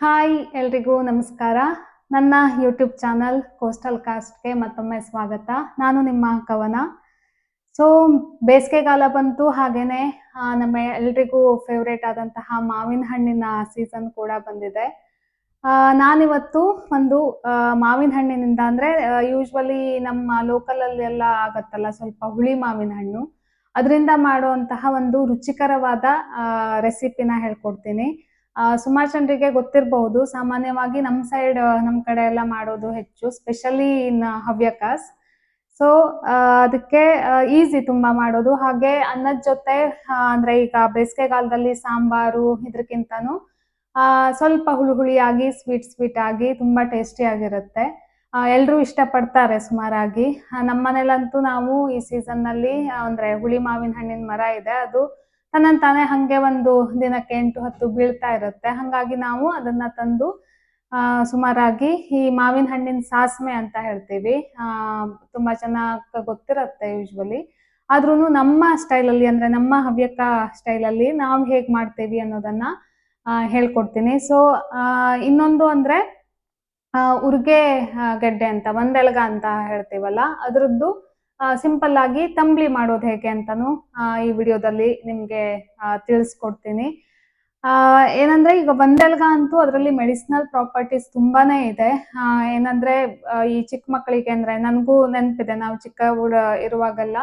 Hi ಎಲ್ರಿಗೂ ನಮಸ್ಕಾರ. ನನ್ನ ಯೂಟ್ಯೂಬ್ ಚಾನಲ್ ಕೋಸ್ಟಲ್ ಕಾಸ್ಟ್ಗೆ ಮತ್ತೊಮ್ಮೆ ಸ್ವಾಗತ. ನಾನು ನಿಮ್ಮ ಕವನ. ಸೊ ಬೇಸಿಗೆಗಾಲ ಬಂತು ಹಾಗೇನೆ ನಮ್ಮ ಎಲ್ರಿಗೂ ಫೇವ್ರೇಟ್ ಆದಂತಹ ಮಾವಿನ ಹಣ್ಣಿನ ಸೀಸನ್ ಕೂಡ ಬಂದಿದೆ. ನಾನಿವತ್ತು ಒಂದು ಮಾವಿನ ಹಣ್ಣಿನಿಂದ ಅಂದ್ರೆ ಯೂಶ್ವಲಿ ನಮ್ಮ ಲೋಕಲ್ ಅಲ್ಲಿ ಎಲ್ಲ ಆಗತ್ತಲ್ಲ, ಸ್ವಲ್ಪ ಹುಳಿ ಮಾವಿನ ಹಣ್ಣು. ಅದರಿಂದ ಮಾಡುವಂತಹ ಒಂದು ರುಚಿಕರವಾದ ರೆಸಿಪಿನ ಹೇಳ್ಕೊಡ್ತೀನಿ. ಸುಮಾರು ಜನರಿಗೆ ಗೊತ್ತಿರಬಹುದು. ಸಾಮಾನ್ಯವಾಗಿ ನಮ್ಮ ಸೈಡ್ ನಮ್ಮ ಕಡೆ ಎಲ್ಲ ಮಾಡೋದು ಹೆಚ್ಚು ಸ್ಪೆಷಲಿ ಇನ್ ಹವ್ಯಕಾಸ್ ಸೊ ಅದಕ್ಕೆ ಈಸಿ ತುಂಬಾ ಮಾಡೋದು. ಹಾಗೆ ಅನ್ನದ ಜೊತೆ ಅಂದ್ರೆ ಈಗ ಬೇಸಿಗೆಗಾಲದಲ್ಲಿ ಸಾಂಬಾರು ಇದಕ್ಕಿಂತನೂ ಸ್ವಲ್ಪ ಹುಳಿ ಹುಳಿಯಾಗಿ ಸ್ವೀಟ್ ಸ್ವೀಟ್ ಆಗಿ ತುಂಬಾ ಟೇಸ್ಟಿ ಆಗಿರುತ್ತೆ. ಎಲ್ಲರೂ ಇಷ್ಟಪಡ್ತಾರೆ ಸುಮಾರಾಗಿ. ನಮ್ಮ ನಮ್ಮನೇಲಂತೂ ನಾವು ಈ ಸೀಸನ್ನಲ್ಲಿ ಅಂದ್ರೆ ಹುಳಿ ಮಾವಿನ ಹಣ್ಣಿನ ಮರ ಇದೆ. ಅದು ತನ್ನನ್ ತಾನೇ ಹಂಗೆ ಒಂದು ದಿನಕ್ಕೆ ಎಂಟು ಹತ್ತು ಬೀಳ್ತಾ ಇರುತ್ತೆ. ಹಂಗಾಗಿ ನಾವು ಅದನ್ನ ತಂದು ಆ, ಸುಮಾರಾಗಿ ಈ ಮಾವಿನ ಹಣ್ಣಿನ ಸಾಸ್ಮೆ ಅಂತ ಹೇಳ್ತೀವಿ. ಆ, ತುಂಬಾ ಚೆನ್ನಾಗಿ ಗೊತ್ತಿರತ್ತೆ ಯೂಶ್ವಲಿ ಆದ್ರೂ ನಮ್ಮ ಸ್ಟೈಲಲ್ಲಿ ಅಂದ್ರೆ ನಮ್ಮ ಹವ್ಯಕ ಸ್ಟೈಲಲ್ಲಿ ನಾವು ಹೇಗ್ ಮಾಡ್ತೀವಿ ಅನ್ನೋದನ್ನ ಹೇಳ್ಕೊಡ್ತೀನಿ. ಸೊ ಇನ್ನೊಂದು ಅಂದ್ರೆ ಉರ್ಗೆ ಗೆಡ್ಡೆ ಅಂತ ಒಂದೆಲಗ ಅಂತ ಹೇಳ್ತೀವಲ್ಲ ಅದ್ರದ್ದು ಸಿಂಪಲ್ ಆಗಿ ತಂಬ್ಲಿ ಮಾಡೋದು ಹೇಗೆ ಅಂತಾನು ಈ ವಿಡಿಯೋದಲ್ಲಿ ನಿಮ್ಗೆ ತಿಳಿಸ್ಕೊಡ್ತೀನಿ. ಆ, ಏನಂದ್ರೆ ಈಗ ಒಂದೆಲ್ಗ ಅಂತೂ ಅದರಲ್ಲಿ ಮೆಡಿಸಿನಲ್ ಪ್ರಾಪರ್ಟೀಸ್ ತುಂಬಾನೇ ಇದೆ. ಏನಂದ್ರೆ ಈ ಚಿಕ್ಕ ಮಕ್ಕಳಿಗೆ ಅಂದ್ರೆ ನನಗೂ ನೆನಪಿದೆ ನಾವು ಚಿಕ್ಕ ಇರುವಾಗೆಲ್ಲ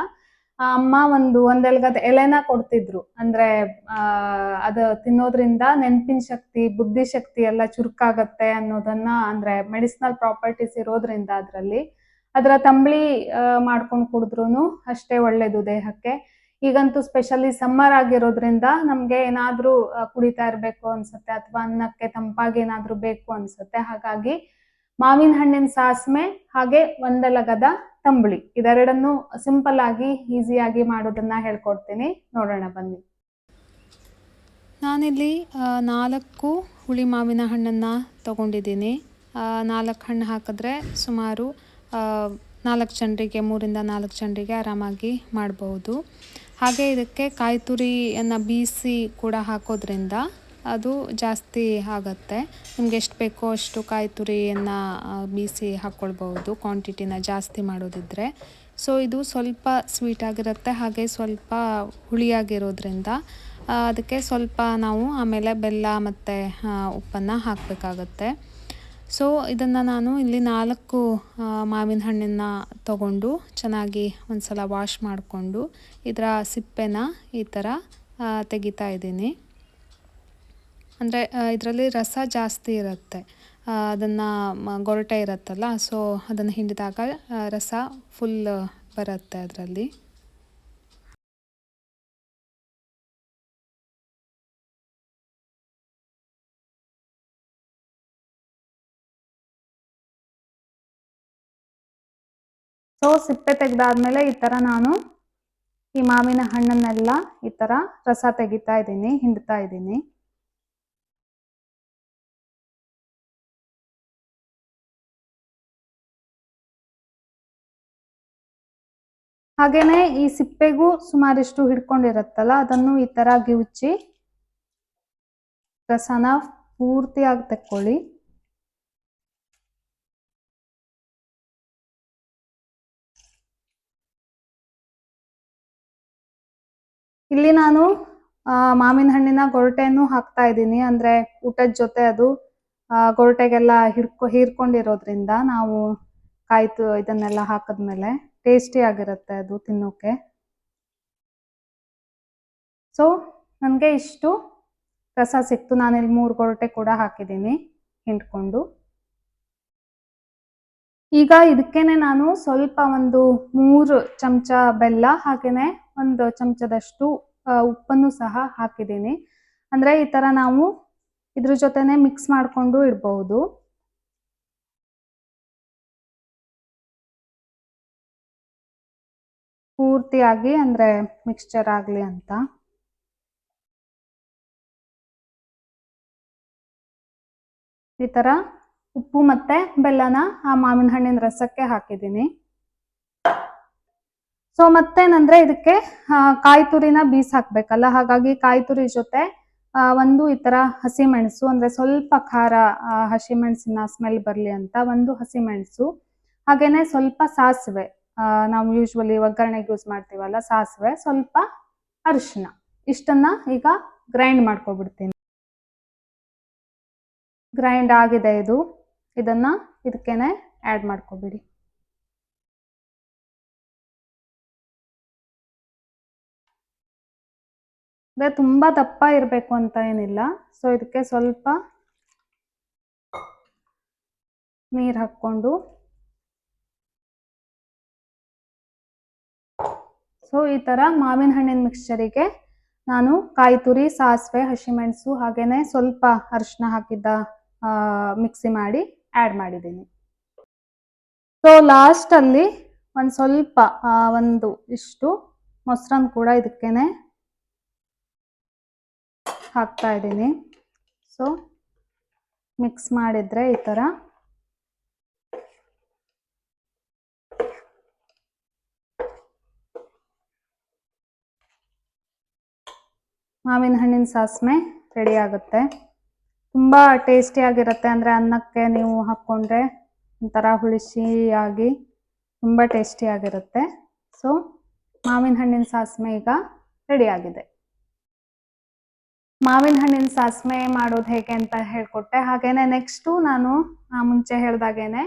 ಅಮ್ಮ ಒಂದು ಒಂದೆಲ್ಗದ ಎಲೆನ ಕೊಡ್ತಿದ್ರು. ಅಂದ್ರೆ ಅದು ತಿನ್ನೋದ್ರಿಂದ ನೆನಪಿನ ಶಕ್ತಿ ಬುದ್ಧಿ ಶಕ್ತಿ ಎಲ್ಲ ಚುರುಕಾಗತ್ತೆ ಅನ್ನೋದನ್ನ ಅಂದ್ರೆ ಮೆಡಿಸಿನಲ್ ಪ್ರಾಪರ್ಟೀಸ್ ಇರೋದ್ರಿಂದ ಅದರಲ್ಲಿ. ಅದರ ತಂಬಳಿ ಮಾಡ್ಕೊಂಡು ಕುಡಿದ್ರು ಅಷ್ಟೇ ಒಳ್ಳೇದು ದೇಹಕ್ಕೆ. ಈಗಂತೂ ಸ್ಪೆಷಲಿ ಸಮ್ಮರ್ ಆಗಿರೋದ್ರಿಂದ ನಮ್ಗೆ ಏನಾದ್ರೂ ಕುಡಿತಾ ಇರ್ಬೇಕು ಅನ್ಸುತ್ತೆ ಅಥವಾ ಅನ್ನಕ್ಕೆ ತಂಪಾಗಿ ಏನಾದ್ರೂ ಬೇಕು ಅನ್ಸುತ್ತೆ. ಹಾಗಾಗಿ ಮಾವಿನ ಹಣ್ಣಿನ ಸಾಸ್ಮೆ ಹಾಗೆ ಒಂದೆಲಗದ ತಂಬಳಿ ಇದೆರಡನ್ನು ಸಿಂಪಲ್ ಆಗಿ ಈಸಿಯಾಗಿ ಮಾಡೋದನ್ನ ಹೇಳ್ಕೊಡ್ತೀನಿ. ನೋಡೋಣ ಬನ್ನಿ. ನಾನಿಲ್ಲಿ ನಾಲ್ಕು ಹುಳಿ ಮಾವಿನ ಹಣ್ಣನ್ನು ತಗೊಂಡಿದ್ದೀನಿ. ನಾಲ್ಕು ಹಣ್ಣು ಹಾಕಿದ್ರೆ ಸುಮಾರು ನಾಲ್ಕು ಜನರಿಗೆ, ಮೂರಿಂದ ನಾಲ್ಕು ಜನರಿಗೆ ಆರಾಮಾಗಿ ಮಾಡಬಹುದು ಹಾಗೆ ಇದಕ್ಕೆ ಕಾಯಿ ತುರಿಯನ್ನು ಬೀಸಿ ಕೂಡ ಹಾಕೋದ್ರಿಂದ ಅದು ಜಾಸ್ತಿ ಆಗತ್ತೆ. ನಿಮ್ಗೆ ಎಷ್ಟು ಬೇಕೋ ಅಷ್ಟು ಕಾಯಿ ತುರಿಯನ್ನು ಬೀಸಿ ಹಾಕ್ಕೊಳ್ಬಹುದು, ಕ್ವಾಂಟಿಟಿನ ಜಾಸ್ತಿ ಮಾಡೋದಿದ್ರೆ. ಸೊ, ಇದು ಸ್ವಲ್ಪ ಸ್ವೀಟ್ ಆಗಿರುತ್ತೆ, ಹಾಗೆ ಸ್ವಲ್ಪ ಹುಳಿಯಾಗಿರೋದ್ರಿಂದ ಅದಕ್ಕೆ ಸ್ವಲ್ಪ ನಾವು ಆಮೇಲೆ ಬೆಲ್ಲ ಮತ್ತು ಉಪ್ಪನ್ನು ಹಾಕಬೇಕಾಗತ್ತೆ. ಸೊ ಇದನ್ನು ನಾನು ಇಲ್ಲಿ ನಾಲ್ಕು ಮಾವಿನ ಹಣ್ಣನ್ನು ತಗೊಂಡು ಚೆನ್ನಾಗಿ ಒಂದು ಸಲ ವಾಶ್ ಮಾಡಿಕೊಂಡು ಇದರ ಸಿಪ್ಪೆನ ಈ ಥರ ತೆಗಿತಾ ಇದ್ದೀನಿ. ಅಂದರೆ ಇದರಲ್ಲಿ ರಸ ಜಾಸ್ತಿ ಇರುತ್ತೆ. ಅದನ್ನು ಗೊರಟೆ ಇರುತ್ತಲ್ಲ ಸೊ ಅದನ್ನು ಹಿಂಡಿದಾಗ ರಸ ಫುಲ್ ಬರುತ್ತೆ ಅದರಲ್ಲಿ. ಸೊ ಸಿಪ್ಪೆ ತೆಗೆದಾದ್ಮೇಲೆ ಈ ತರ ನಾನು ಈ ಮಾವಿನ ಹಣ್ಣನ್ನೆಲ್ಲ ಈ ತರ ರಸ ತೆಗಿತಾ ಇದ್ದೀನಿ, ಹಿಂಡ್ತಾ ಇದ್ದೀನಿ. ಹಾಗೇನೆ ಈ ಸಿಪ್ಪೆಗೂ ಸುಮಾರಿಷ್ಟು ಹಿಡ್ಕೊಂಡಿರತ್ತಲ್ಲ, ಅದನ್ನು ಈ ತರ ಗಿವುಚ್ಚಿ ರಸನ ಪೂರ್ತಿಯಾಗಿ ತೆಕ್ಕೊಳ್ಳಿ. ಇಲ್ಲಿ ನಾನು ಮಾವಿನ ಹಣ್ಣಿನ ಗೊರಟೆಯನ್ನು ಹಾಕ್ತಾ ಇದ್ದೀನಿ. ಅಂದ್ರೆ ಊಟದ ಜೊತೆ ಅದು ಗೊರಟೆಗೆಲ್ಲ ಹಿಡ್ಕೊ, ಹೀರ್ಕೊಂಡಿರೋದ್ರಿಂದ ನಾವು ಕಾಯ್ತು ಇದನ್ನೆಲ್ಲ ಹಾಕಿದ್ಮೇಲೆ ಟೇಸ್ಟಿ ಆಗಿರುತ್ತೆ ಅದು ತಿನ್ನೋಕೆ. ಸೊ ನನಗೆ ಇಷ್ಟು. ರಸ ಸಿಕ್ತು. ಇಲ್ಲಿ ಮೂರು ಗೊರಟೆ ಕೂಡ ಹಾಕಿದ್ದೀನಿ, ಹಿಂಡ್ಕೊಂಡು. ಈಗ ಇದಕ್ಕೇನೆ ನಾನು ಸ್ವಲ್ಪ ಒಂದು ಮೂರು ಚಮಚ ಬೆಲ್ಲ ಹಾಗೇನೆ ಒಂದು ಚಮಚದಷ್ಟು ಉಪ್ಪನ್ನು ಸಹ ಹಾಕಿದ್ದೀನಿ. ಅಂದ್ರೆ ಈ ತರ ನಾವು ಇದ್ರ ಜೊತೆನೆ ಮಿಕ್ಸ್ ಮಾಡ್ಕೊಂಡು ಇಡಬಹುದು ಪೂರ್ತಿಯಾಗಿ ಅಂದ್ರೆ ಮಿಕ್ಸ್ಚರ್ ಆಗ್ಲಿ ಅಂತ. ಈ ತರ ಉಪ್ಪು ಮತ್ತೆ ಬೆಲ್ಲನ ಆ ಮಾವಿನ ಹಣ್ಣಿನ ರಸಕ್ಕೆ ಹಾಕಿದ್ದೀನಿ. ಸೊ ಮತ್ತೇನಂದ್ರೆ ಇದಕ್ಕೆ ಕಾಯಿ ತುರಿನ ಬೀಸ್ ಹಾಕ್ಬೇಕಲ್ಲ? ಹಾಗಾಗಿ ಕಾಯಿ ತುರಿ ಜೊತೆ ಒಂದು ಈ ತರ ಹಸಿಮೆಣಸು, ಅಂದ್ರೆ ಸ್ವಲ್ಪ ಖಾರ ಹಸಿಮೆಣಸಿನ ಸ್ಮೆಲ್ ಬರಲಿ ಅಂತ ಒಂದು ಹಸಿಮೆಣಸು. ಹಾಗೇನೆ ಸ್ವಲ್ಪ ಸಾಸಿವೆ ನಾವು ಯೂಶ್ವಲಿ ಒಗ್ಗರಣೆಗೆ ಯೂಸ್ ಮಾಡ್ತೀವಲ್ಲ ಸಾಸಿವೆ, ಸ್ವಲ್ಪ ಅರಿಶಿನ ಇಷ್ಟನ್ನ ಈಗ ಗ್ರೈಂಡ್ ಮಾಡ್ಕೊಬಿಡ್ತೀನಿ. ಗ್ರೈಂಡ್ ಆಗಿದೆ ಇದು. ಇದನ್ನ ಇದಕ್ಕೇನೆ ಆ್ಯಡ್ ಮಾಡ್ಕೊಬಿಡಿ. ಅಂದ್ರೆ ತುಂಬಾ ದಪ್ಪ ಇರಬೇಕು ಅಂತ ಏನಿಲ್ಲ. ಸೊ ಇದಕ್ಕೆ ಸ್ವಲ್ಪ ನೀರು ಹಾಕ್ಕೊಂಡು. ಸೊ ಈ ತರ ಮಾವಿನ ಹಣ್ಣಿನ ಮಿಕ್ಸ್ಚರಿಗೆ ನಾನು ಕಾಯಿ ತುರಿ, ಸಾಸಿವೆ ಹಸಿಮೆಣಸು ಹಾಗೇನೆ ಸ್ವಲ್ಪ ಅರಿಶಿನ ಹಾಕಿದ್ದ ಮಿಕ್ಸಿ ಮಾಡಿ ಆ್ಯಡ್ ಮಾಡಿದ್ದೀನಿ. ಸೊ ಲಾಸ್ಟಲ್ಲಿ ಒಂದು ಸ್ವಲ್ಪ ಒಂದು ಇಷ್ಟು ಮೊಸರನ್ನು ಕೂಡ ಇದಕ್ಕೇನೆ ಹಾಕ್ತಾ ಇದ್ದೀನಿ. ಸೊ ಮಿಕ್ಸ್ ಮಾಡಿದ್ರೆ ಈ ಥರ ಮಾವಿನ ಹಣ್ಣಿನ ಸಾಸ್ಮೆ ರೆಡಿ ಆಗುತ್ತೆ. ತುಂಬ ಟೇಸ್ಟಿಯಾಗಿರುತ್ತೆ ಅಂದರೆ ಅನ್ನಕ್ಕೆ ನೀವು ಹಾಕ್ಕೊಂಡ್ರೆ ಒಂಥರ ಹುಳಿಸಿಯಾಗಿ ತುಂಬ ಟೇಸ್ಟಿಯಾಗಿರುತ್ತೆ ಸೊ ಮಾವಿನ ಹಣ್ಣಿನ ಸಾಸ್ಮೆ ಈಗ ರೆಡಿ ಆಗಿದೆ. ಮಾವಿನ ಹಣ್ಣಿನ ಸಾಸಿವೆ ಮಾಡೋದು ಹೇಗೆ ಅಂತ ಹೇಳ್ಕೊಟ್ಟೆ. ಹಾಗೇನೆ ನೆಕ್ಸ್ಟು ನಾನು ಮುಂಚೆ ಹೇಳ್ದಾಗೇನೆ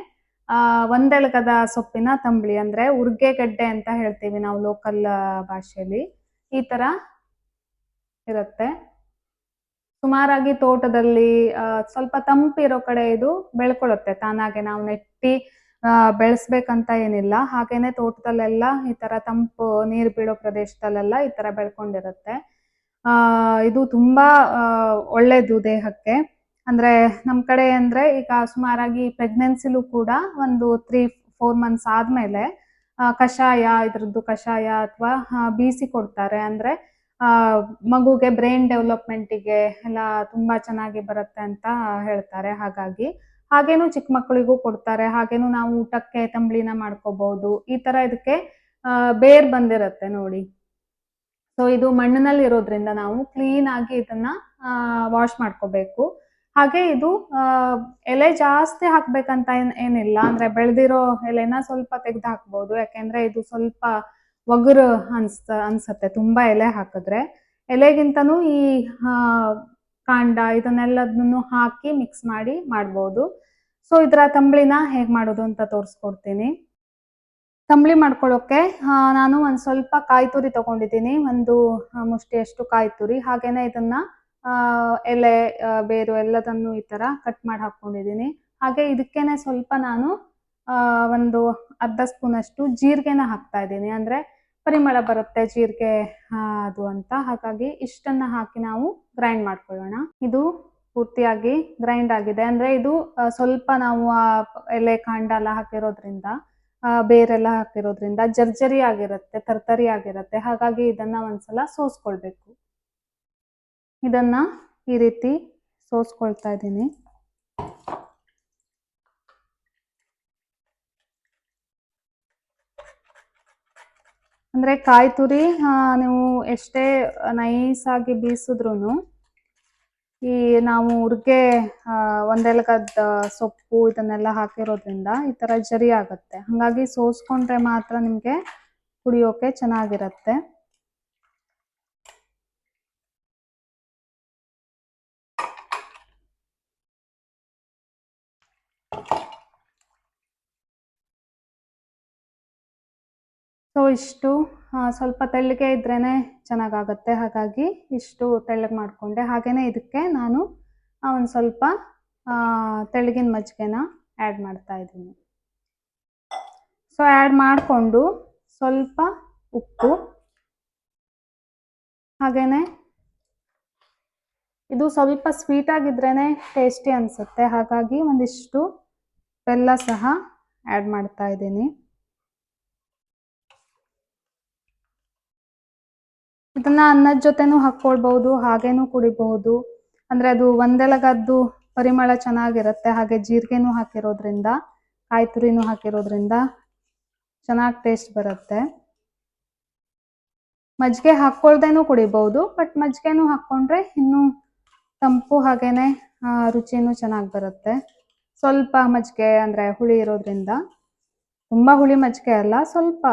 ಒಂದೆಳಗದ ಸೊಪ್ಪಿನ ತಂಬಳಿ ಅಂದ್ರೆ ಉರ್ಗೆಗಡ್ಡೆ ಅಂತ ಹೇಳ್ತೀವಿ ನಾವು ಲೋಕಲ್ ಭಾಷೆಯಲ್ಲಿ. ಈ ತರ ಇರುತ್ತೆ. ಸುಮಾರಾಗಿ ತೋಟದಲ್ಲಿ ಸ್ವಲ್ಪ ತಂಪಿರೋ ಕಡೆ ಇದು ಬೆಳ್ಕೊಳ್ಳುತ್ತೆ. ತಾನಾಗೆ ನಾವು ನೆಟ್ಟಿ ಬೆಳೆಸ್ಬೇಕಂತ ಏನಿಲ್ಲ. ಹಾಗೇನೆ ತೋಟದಲ್ಲೆಲ್ಲ ಈ ತರ ತಂಪು ನೀರು ಬೀಳೋ ಪ್ರದೇಶದಲ್ಲೆಲ್ಲ ಈ ತರ ಬೆಳ್ಕೊಂಡಿರುತ್ತೆ. ಇದು ತುಂಬಾ ಆ, ಒಳ್ಳೇದು ದೇಹಕ್ಕೆ. ಅಂದ್ರೆ ನಮ್ ಕಡೆ ಅಂದ್ರೆ ಈಗ ಸುಮಾರಾಗಿ ಪ್ರೆಗ್ನೆನ್ಸಿಲೂ ಕೂಡ ಒಂದು ತ್ರೀ ಫೋರ್ ಮಂತ್ಸ್ ಆದ್ಮೇಲೆ ಆ, ಕಷಾಯ ಇದ್ರದ್ದು ಕಷಾಯ ಅಥವಾ ಬೀಸಿ ಕೊಡ್ತಾರೆ. ಅಂದ್ರೆ ಆ ಮಗುಗೆ ಬ್ರೈನ್ ಡೆವಲಪ್ಮೆಂಟಿಗೆ ಎಲ್ಲ ತುಂಬಾ ಚೆನ್ನಾಗಿ ಬರುತ್ತೆ ಅಂತ ಹೇಳ್ತಾರೆ. ಹಾಗಾಗಿ ಹಾಗೇನು ಚಿಕ್ಕ ಮಕ್ಕಳಿಗೂ ಕೊಡ್ತಾರೆ. ಹಾಗೇನು ನಾವು ಊಟಕ್ಕೆ ತಂಬ್ಳಿನ ಮಾಡ್ಕೋಬಹುದು ಈ ತರ ಇದಕ್ಕೆ ಆ, ಬೇರ್ ಬಂದಿರತ್ತೆ ನೋಡಿ. ಸೊ ಇದು ಮಣ್ಣಿನಲ್ಲಿ ಇರೋದ್ರಿಂದ ನಾವು ಕ್ಲೀನ್ ಆಗಿ ಇದನ್ನ ವಾಶ್ ಮಾಡ್ಕೋಬೇಕು. ಹಾಗೆ ಇದು ಎಲೆ ಜಾಸ್ತಿ ಹಾಕ್ಬೇಕಂತ ಏನ್, ಏನಿಲ್ಲ. ಅಂದ್ರೆ ಬೆಳೆದಿರೋ ಎಲೆನ ಸ್ವಲ್ಪ ತೆಗೆದು ಹಾಕ್ಬೋದು ಯಾಕೆಂದ್ರೆ ಇದು ಸ್ವಲ್ಪ ಒಗರು ಅನ್ಸ್, ಅನ್ಸತ್ತೆ. ತುಂಬಾ ಎಲೆ ಹಾಕಿದ್ರೆ. ಎಲೆಗಿಂತನೂ ಈ ಕಾಂಡ ಇದನ್ನೆಲ್ಲದನ್ನು ಹಾಕಿ ಮಿಕ್ಸ್ ಮಾಡಿ ಮಾಡ್ಬೋದು. ಸೊ ಇದರ ತಂಬಳಿನ ಹೇಗ್ ಮಾಡೋದು ಅಂತ ತೋರಿಸ್ಕೊಡ್ತೀನಿ. ತಂಬ್ಳಿ ಮಾಡ್ಕೊಳ್ಳೋಕೆ ಆ, ನಾನು ಒಂದು ಸ್ವಲ್ಪ ಕಾಯಿ ತುರಿ ತಗೊಂಡಿದ್ದೀನಿ. ಒಂದು ಮುಷ್ಟಿ ಮುಷ್ಟಿಯಷ್ಟು ಕಾಯಿ ತುರಿ. ಹಾಗೇನೆ ಇದನ್ನ ಎಲೆ ಬೇರು ಎಲ್ಲದನ್ನು ಈ ತರ ಕಟ್ ಮಾಡಿ ಹಾಕೊಂಡಿದ್ದೀನಿ. ಹಾಗೆ ಇದಕ್ಕೇನೆ ಸ್ವಲ್ಪ ನಾನು ಒಂದು ಅರ್ಧ ಸ್ಪೂನ್ ಅಷ್ಟು ಜೀರಿಗೆನ ಹಾಕ್ತಾ ಇದ್ದೀನಿ. ಅಂದ್ರೆ ಪರಿಮಳ ಬರುತ್ತೆ ಜೀರಿಗೆ ಅದು ಅಂತ. ಹಾಗಾಗಿ ಇಷ್ಟನ್ನ ಹಾಕಿ ನಾವು ಗ್ರೈಂಡ್ ಮಾಡ್ಕೊಳ್ಳೋಣ. ಇದು ಪೂರ್ತಿಯಾಗಿ ಗ್ರೈಂಡ್ ಆಗಿದೆ. ಅಂದ್ರೆ ಇದು ಸ್ವಲ್ಪ ನಾವು ಎಲೆ ಕಾಂಡ ಎಲ್ಲ ಹಾಕಿರೋದ್ರಿಂದ ಬೇರೆಲ್ಲ ಹಾಕಿರೋದ್ರಿಂದ ಜರ್ಜರಿ ಆಗಿರುತ್ತೆ, ತರ್ತರಿ ಆಗಿರುತ್ತೆ. ಹಾಗಾಗಿ ಇದನ್ನ ಒಂದ್ಸಲ ಸೋಸ್ಕೊಳ್ಬೇಕು. ಇದನ್ನ ಈ ರೀತಿ ಸೋಸ್ಕೊಳ್ತಾ ಇದ್ದೀನಿ. ಅಂದ್ರೆ ಕಾಯಿ ತುರಿ ನೀವು ಎಷ್ಟೇ ನೈಸ್ ಆಗಿ ಬೀಸಿದ್ರು ಈ ನಾವು ಉರ್ಗೆ ಒಂದೆಲಗದ ಸೊಪ್ಪು ಇದನ್ನೆಲ್ಲ ಹಾಕಿರೋದ್ರಿಂದ ಈ ತರ ಜರಿ ಆಗುತ್ತೆ. ಹಾಗಾಗಿ ಸೋಸ್ಕೊಂಡ್ರೆ ಮಾತ್ರ ನಿಮ್ಗೆ ಕುಡಿಯೋಕೆ ಚೆನ್ನಾಗಿರತ್ತೆ. ಸೊ, ಇಷ್ಟು. ಸ್ವಲ್ಪ ತೆಳ್ಳಗೆ ಇದ್ರೇ ಚೆನ್ನಾಗಾಗತ್ತೆ. ಹಾಗಾಗಿ ಇಷ್ಟು ತೆಳ್ಳಗೆ ಮಾಡಿಕೊಂಡೆ. ಹಾಗೇ ಇದಕ್ಕೆ ನಾನು ಒಂದು ಸ್ವಲ್ಪ ತೆಳ್ಳಗಿನ ಮಜ್ಜಿಗೆನ ಆ್ಯಡ್ ಮಾಡ್ತಾ ಇದ್ದೀನಿ. ಸೊ ಆ್ಯಡ್ ಮಾಡಿಕೊಂಡು ಸ್ವಲ್ಪ ಉಪ್ಪು. ಹಾಗೇ ಇದು ಸ್ವಲ್ಪ ಸ್ವೀಟ್ ಆಗಿದ್ರೇ ಟೇಸ್ಟಿ ಅನಿಸುತ್ತೆ. ಹಾಗಾಗಿ ಒಂದಿಷ್ಟು ಬೆಲ್ಲ ಸಹ ಆ್ಯಡ್ ಮಾಡ್ತಾ ಇದ್ದೀನಿ. ಇದನ್ನ ಅನ್ನದ ಜೊತೆನೂ ಹಾಕೊಳ್ಬಹುದು ಹಾಗೇನು ಕುಡಿಬಹುದು. ಅಂದ್ರೆ ಅದು ಒಂದೆಲಗದ್ದು ಪರಿಮಳ ಚೆನ್ನಾಗಿರುತ್ತೆ, ಹಾಗೆ ಜೀರಿಗೆನೂ ಹಾಕಿರೋದ್ರಿಂದ ಕಾಯಿ ತುರಿನೂ ಹಾಕಿರೋದ್ರಿಂದ ಚೆನ್ನಾಗಿ ಟೇಸ್ಟ್ ಬರುತ್ತೆ. ಮಜ್ಜಿಗೆ ಹಾಕೊಳ್ದೇನು ಕುಡಿಬಹುದು ಬಟ್ ಮಜ್ಜಿಗೆನೂ ಹಾಕೊಂಡ್ರೆ ಇನ್ನು ತಂಪು ಹಾಗೇನೆ ರುಚಿನೂ ಚೆನ್ನಾಗಿ ಬರುತ್ತೆ. ಸ್ವಲ್ಪ ಮಜ್ಜಿಗೆ ಅಂದ್ರೆ ಹುಳಿ ಇರೋದ್ರಿಂದ. ತುಂಬಾ ಹುಳಿ ಮಜ್ಜಿಗೆ ಅಲ್ಲ, ಸ್ವಲ್ಪ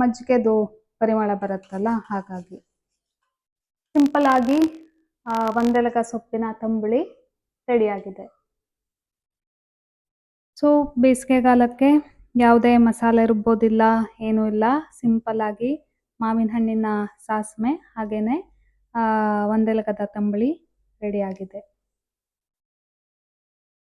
ಮಜ್ಜಿಗೆದು ಪರಿಮಳ ಬರುತ್ತಲ್ಲ, ಹಾಗಾಗಿ. ಸಿಂಪಲ್ ಆಗಿ ಒಂದೆಲಗ ಸೊಪ್ಪಿನ ತಂಬುಳಿ ರೆಡಿಯಾಗಿದೆ ಸೊ ಬೇಸಿಗೆಗಾಲಕ್ಕೆ ಯಾವುದೇ ಮಸಾಲೆ ರುಬ್ಬೋದಿಲ್ಲ ಏನೂ ಇಲ್ಲ. ಸಿಂಪಲ್ ಆಗಿ ಮಾವಿನ ಹಣ್ಣಿನ ಸಾಸಿವೆ ಹಾಗೇನೆ ಆ, ಒಂದೆಲಗದ ತಂಬುಳಿ ರೆಡಿಯಾಗಿದೆ